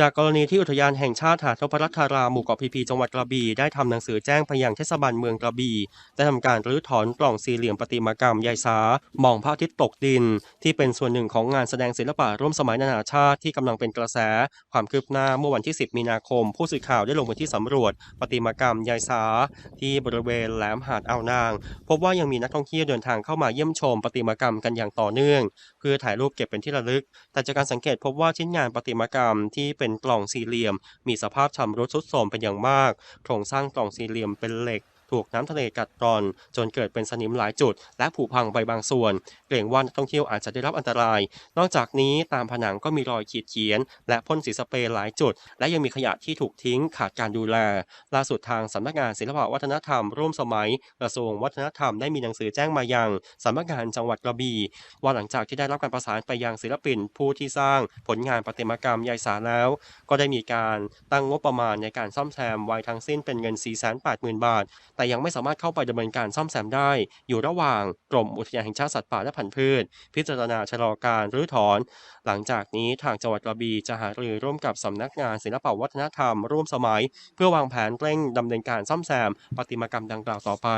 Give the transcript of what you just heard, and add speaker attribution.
Speaker 1: จากกรณีที่อุทยานแห่งชาติหาดนพรัตน์ราหมู่เกาะพีพีจังหวัดกระบี่ได้ทำหนังสือแจ้งไปยังเทศบาลเมืองกระบี่ได้ทำการรื้อถอนกล่องสี่เหลี่ยมประติมากรรมยายสามองพระอาทิตย์ตกดิน ที่เป็นส่วนหนึ่งของงานแสดงศิลปะร่วมสมัยนานาชาติที่กำลังเป็นกระแส ความคืบหน้าเมื่อวันที่ 10 มีนาคม ผู้สื่อข่าวได้ลงพื้นที่สำรวจประติมากรรมยายสา ที่บริเวณแหลมหาดอ่าวนาง พบว่ายังมีนักท่องเที่ยวเดินทางเข้ามาเยี่ยมชมประติมากรรมกันอย่างต่อเนื่อง เพื่อถ่ายรูปเก็บเป็นที่ระลึก แต่จากการสังเกตพบว่าชิ้นงานประติมากรรมที่เป็น็นกล่องสี่เหลี่ยม มีสภาพชำรุดทรุดโทรมเป็นอย่างมาก โครงสร้างกล่องสี่เหลี่ยมเป็นเหล็ก ถูกน้ำทะเลกัดกร่อน จนเกิดเป็นสนิมหลายจุด และผุพังไปบางส่วน เกรงว่านักท่องเที่ยวอาจจะได้รับอันตราย นอกจากนี้ตามผนังก็มีรอยขีดเขียน และพ่นสีสเปรย์หลายจุด และยังมีขยะที่ถูกทิ้งขาดการดูแล ล่าสุดทางสำนักงานศิลปวัฒนธรรม ร่วมสมัยกระทรวงวัฒนธรรมได้มีหนังสือแจ้งมายังสำนักงานจังหวัดกระบี่ว่าหลังจากที่ได้รับการประสานไปยังศิลปินผู้ที่สร้างผลงานประติมากรรมยายสาแล้ว ก็ได้มีการตั้งงบประมาณในการซ่อมแซมไว้ทั้งสิ้นเป็นเงิน 480,000 บาทแต่ยังไม่สามารถเข้าไปดำเนินการซ่อมแซมได้ อยู่ระหว่างกรมอุทยานแห่งชาติสัตว์ป่าและพันธุ์พืช พิจารณาชะลอการรื้อถอน หลังจากนี้ทางจังหวัดกระบี่จะหารือร่วมกับสำนักงานศิลปวัฒนธรรมร่วมสมัย เพื่อวางแผนเร่งดำเนินการซ่อมแซมประติมากรรมดังกล่าวต่อไป